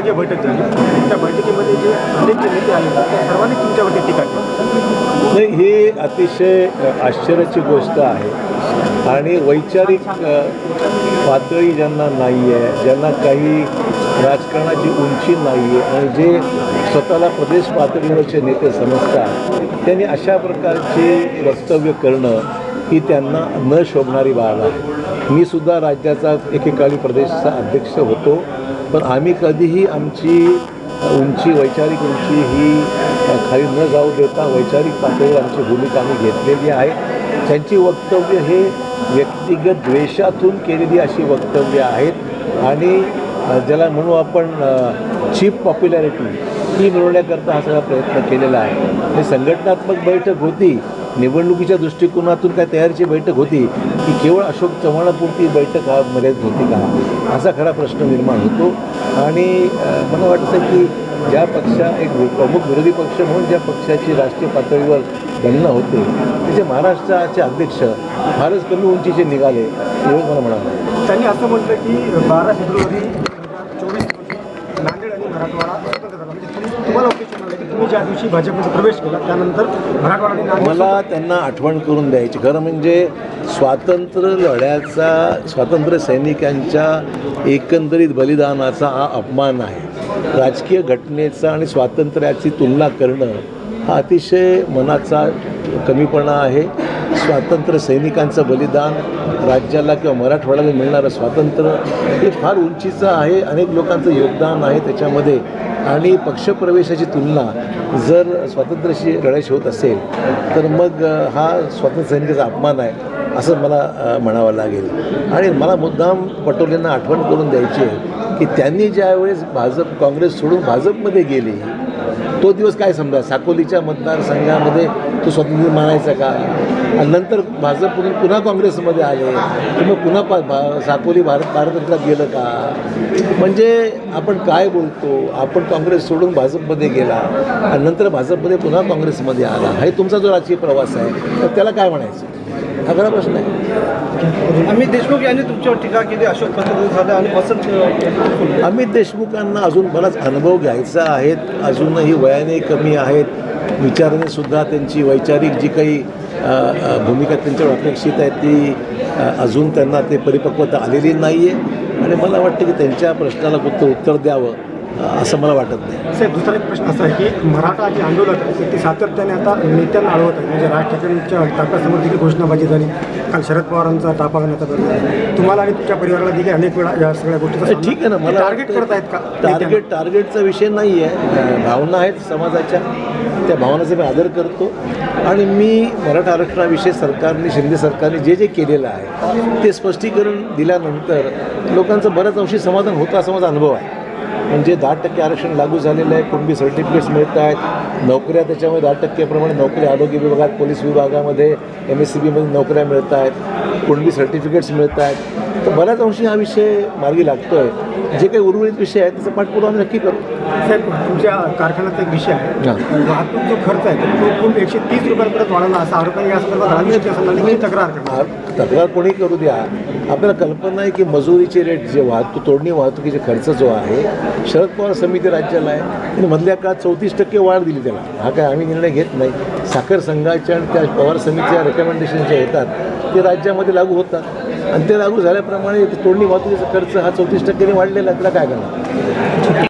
विभागीय बैठक झाली. त्या बैठकीमध्ये जे अनेक जे नेते आले त्या सर्वांनी तुमच्यावरती टीका केली. नाही ही अतिशय आश्चर्याची गोष्ट आहे. आणि वैचारिक पातळी ज्यांना नाही आहे ज्यांना काही राजकारणाची उंची नाही आहे आणि जे स्वतःला प्रदेश पातळीवरचे नेते समजतात त्यांनी अशा प्रकारची वक्तव्य करणं ही त्यांना न शोभणारी बाब आहे. मी सुद्धा राज्याचा एकेकाळी प्रदेशचा अध्यक्ष होतो. पण आम्ही कधीही आमची उंची वैचारिक उंची ही खाली न जाऊ देता वैचारिक पातळीवर आमची भूमिका आम्ही घेतलेली आहे. त्यांची वक्तव्य हे व्यक्तिगत द्वेषातून केलेली अशी वक्तव्य आहेत. आणि ज्याला म्हणू आपण चीप पॉप्युलॅरिटी ही मिळवण्याकरता हा सगळा प्रयत्न केलेला आहे. हे संघटनात्मक बैठक होती. निवडणुकीच्या दृष्टिकोनातून काय तयारीची बैठक होती की केवळ अशोक चव्हाणापुरती बैठक हा मर्यादित होती का? असा खरा प्रश्न निर्माण होतो. आणि मला वाटतं की ज्या पक्षा एक प्रमुख विरोधी पक्ष म्हणून ज्या पक्षाची राष्ट्रीय पातळीवर गणना होते त्याचे महाराष्ट्राचे अध्यक्ष फारच कमी उंचीचे निघाले एवढं मला म्हणाल त्यांनी असं म्हटलं की बारा फेब्रुवारी नांदेड आणि मराठवाडा स्वतंत्र झाला म्हणजे तुम्हाला की तुम्ही ज्या दिवशी भाजपमध्ये प्रवेश केला त्यानंतर मराठवाडा आणि नांदेड मला त्यांना आठवण करून द्यायची. खरं म्हणजे स्वातंत्र्य लढ्याचा स्वातंत्र्य सैनिकांच्या एकंदरीत बलिदानाचा हा अपमान आहे. राजकीय घटनेचा आणि स्वातंत्र्याची तुलना करणं हा अतिशय मनाचा कमीपणा आहे. स्वातंत्र्य सैनिकांचं बलिदान राज्याला किंवा मराठवाड्याला मिळणारं स्वातंत्र्य हे फार उंचीचं आहे. अनेक लोकांचं योगदान आहे त्याच्यामध्ये. आणि पक्षप्रवेशाची तुलना जर स्वातंत्र्याशी लढाईशी होत असेल तर मग हा स्वातंत्र्य सैनिकाचा अपमान आहे असं मला म्हणावं लागेल. आणि मला मुद्दाम पटोलेंना आठवण करून द्यायची आहे की त्यांनी ज्यावेळेस भाजप काँग्रेस सोडून भाजपमध्ये गेले तो दिवस काय समजा? साकोलीच्या मतदारसंघामध्ये तो स्वातंत्र्य मानायचा का? आणि नंतर भाजपकडून पुन्हा काँग्रेसमध्ये आले की मग पुन्हा पा भा साकोली भारत भारतरत्नात गेलं का? म्हणजे आपण काय बोलतो? आपण काँग्रेस सोडून भाजपमध्ये गेला आणि नंतर भाजपमध्ये पुन्हा काँग्रेसमध्ये आला. हे तुमचा जो राजकीय प्रवास आहे तर त्याला काय म्हणायचं? हा खरा प्रश्न आहे. अमित देशमुख यांनी तुमच्यावर टीका केली अशोक पद्धती झालं आणि वसंत अमित देशमुखांना अजून बराच अनुभव घ्यायचा आहे. अजूनही वयाने कमी आहेत. विचाराने सुद्धा त्यांची वैचारिक जी काही भूमिका त्यांच्यावर अपेक्षित आहे ती अजून त्यांना ते परिपक्वता आलेली नाही आहे आणि मला वाटतं की त्यांच्या प्रश्नाला फक्त उत्तर द्यावं. असं मला वाटत नाही. साहेब दुसरा एक प्रश्न असा आहे की मराठा जे आंदोलक आहे ते सातत्याने आता नेत्यांना अडवत आहे म्हणजे राज ठाकरेंच्या ताफ्यासमोर देखील घोषणाबाजी झाली. काल शरद पवारांचा ताफा करण्याचा प्रयत्न. तुम्हाला आणि तुमच्या परिवाराला देखील अनेक वेळा या सगळ्या गोष्टीचा ठीक आहे ना मला टार्गेट करत आहेत का टार्गेट टार्गेटचा विषय नाही आहे. भावना आहेत समाजाच्या. त्या भावनाचा मी आदर करतो. आणि मी मराठा आरक्षणाविषयी सरकारने शिंदे सरकारने जे जे केलेलं आहे ते स्पष्टीकरण दिल्यानंतर लोकांचं बऱ्याच अंशी समाधान होतं असा माझा अनुभव आहे. म्हणजे दहा टक्के आरक्षण लागू झालेलं आहे कुणबी सर्टिफिकेट्स मिळत आहेत नोकऱ्या त्याच्यामध्ये दहा टक्केप्रमाणे नोकऱ्या आरोग्य विभागात पोलीस विभागामध्ये एम एस सी बीमध्ये नोकऱ्या मिळत आहेत कुणबी सर्टिफिकेट्स मिळत आहेत तर बऱ्याच अंशी हा विषय मार्गी लागतो आहे जे काही उर्वरित विषय आहे त्याचा पाठपुरावा नक्की करू. साहेब तुमच्या कारखान्याचा एक विषय आहे. वाहतूक जो खर्च आहे तो खूप एकशे तीस रुपयांपर्यंत वाढवला. असा आरोप आहे. या संदर्भात तक्रार करणार तक्रार कोणी करू द्या. आपल्याला कल्पना आहे की मजुरीचे रेट जे वाहतूक तोडणी वाहतुकीचे खर्च जो आहे शरद पवार समिती राज्याला आहे. आणि मधल्या काळात चौतीस टक्के वाढ दिली त्याला. हा काय आम्ही निर्णय घेत नाही. साखर संघाच्या आणि त्या पवार समितीच्या रेकमेंडेशन जे येतात ते राज्यामध्ये लागू होतात. आणि ते लागू झाल्याप्रमाणे तोडणी वाहतुकीचा खर्च हा चौतीस टक्क्याने वाढलेला त्याला काय करणार?